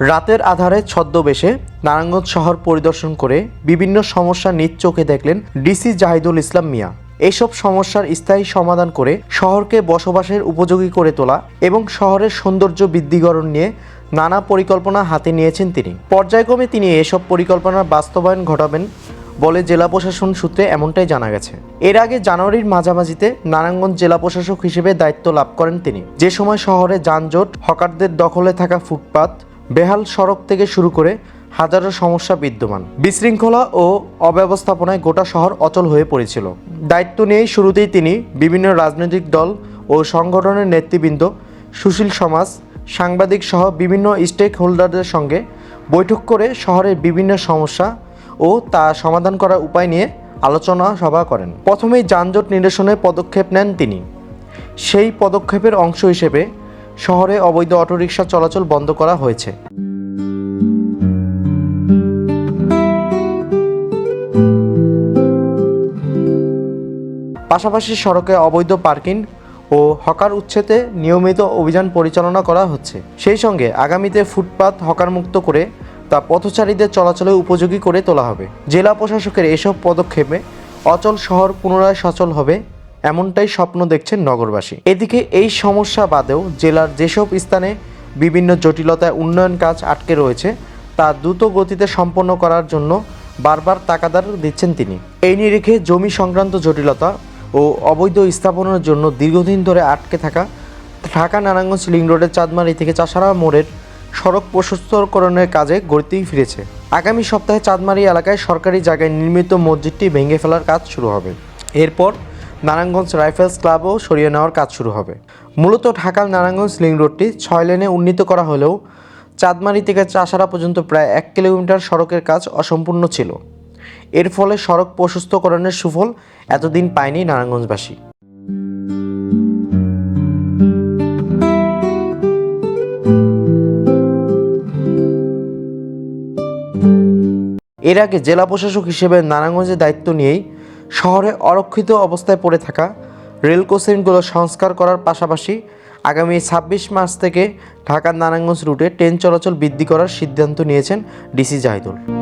রাতের আধারে ছদ্মবেশে নারায়ণগঞ্জ শহর পরিদর্শন করে বিভিন্ন সমস্যা নিজ চোখে দেখলেন ডিসি জাহিদুল ইসলাম মিয়া। এসব সমস্যার স্থায়ী সমাধান করে শহরকে বসবাসের উপযোগী করে তোলা এবং শহরের সৌন্দর্য বৃদ্ধিকরণ নিয়ে নানা পরিকল্পনা হাতে নিয়েছেন তিনি। পর্যায়ক্রমে তিনি এসব পরিকল্পনার বাস্তবায়ন ঘটাবেন বলে জেলা প্রশাসন সূত্রে এমনটাই জানা গেছে। এর আগে জানুয়ারির মাঝামাঝিতে নারায়ণগঞ্জ জেলা প্রশাসক হিসেবে দায়িত্ব লাভ করেন তিনি। যে সময় শহরে যানজট, হকারদের দখলে থাকা ফুটপাত বেহাল সড়ক থেকে শুরু করে হাজারো সমস্যা বিদ্যমান। বিশৃঙ্খলা ও অব্যবস্থাপনায় গোটা শহর অচল হয়ে পড়েছিল। দায়িত্ব নিয়েই শুরুতেই তিনি বিভিন্ন রাজনৈতিক দল ও সংগঠনের নেতৃবৃন্দ, সুশীল সমাজ, সাংবাদিক সহ বিভিন্ন স্টেক হোল্ডারদের সঙ্গে বৈঠক করে শহরের বিভিন্ন সমস্যা ও তা সমাধান করার উপায় নিয়ে আলোচনা সভা করেন। প্রথমেই যানজট নিরসনের পদক্ষেপ নেন তিনি। সেই পদক্ষেপের অংশ হিসেবে শহরে অবৈধ অটোরিকশা চলাচল বন্ধ করা হয়েছে। পাশাপাশি সড়কে অবৈধ পার্কিং ও হকার উচ্ছেদে নিয়মিত অভিযান পরিচালনা করা হচ্ছে। সেই সঙ্গে আগামীতে ফুটপাত হকার মুক্ত করে তা পথচারীদের চলাচলে উপযোগী করে তোলা হবে। জেলা প্রশাসকের এসব পদক্ষেপে অচল শহর পুনরায় সচল হবে এমনটাই স্বপ্ন দেখছেন নগরবাসী। এদিকে এই সমস্যা বাদেও জেলার যেসব স্থানে বিভিন্ন জটিলতায় উন্নয়ন কাজ আটকে রয়েছে, তা দ্রুত গতিতে সম্পন্ন করার জন্য বারবার তাকাদার দিচ্ছেন তিনি। এই নিরিখে জমি সংক্রান্ত জটিলতা ও অবৈধ স্থাপনের জন্য দীর্ঘদিন ধরে আটকে থাকা ঢাকা নারায়ণগঞ্জ লিং রোডের চাঁদমারি থেকে চাষারা মোড়ের সড়ক প্রশস্তকরণের কাজে গতিতেই ফিরেছে। আগামী সপ্তাহে চাঁদমারি এলাকায় সরকারি জায়গায় নির্মিত মসজিদটি ভেঙে ফেলার কাজ শুরু হবে। এরপর নারায়ণগঞ্জ রাইফেলস ক্লাবও সরিয়ে নেওয়ার কাজ শুরু হবে। মূলত ঢাকার নারায়ণগঞ্জ লিং রোডটি ছয় লেনে উন্নীত করা হলেও চাঁদমারি থেকে চাষারা পর্যন্ত প্রায় এক কিলোমিটার সড়কের কাজ অসম্পূর্ণ ছিল। এর ফলে সড়ক প্রশস্তকরণের সুফল এতদিন পায়নি নারায়ণগঞ্জবাসী। এর আগে জেলা প্রশাসক হিসেবে নারায়ণগঞ্জের দায়িত্ব নিয়েই শহরে অরক্ষিত অবস্থায় পড়ে থাকা রেল কোচিংগুলো সংস্কার করার পাশাপাশি আগামী ছাব্বিশ মার্চ থেকে ঢাকার নারায়ণগঞ্জ রুটে ট্রেন চলাচল বৃদ্ধি করার সিদ্ধান্ত নিয়েছেন ডিসি জাহিদুল।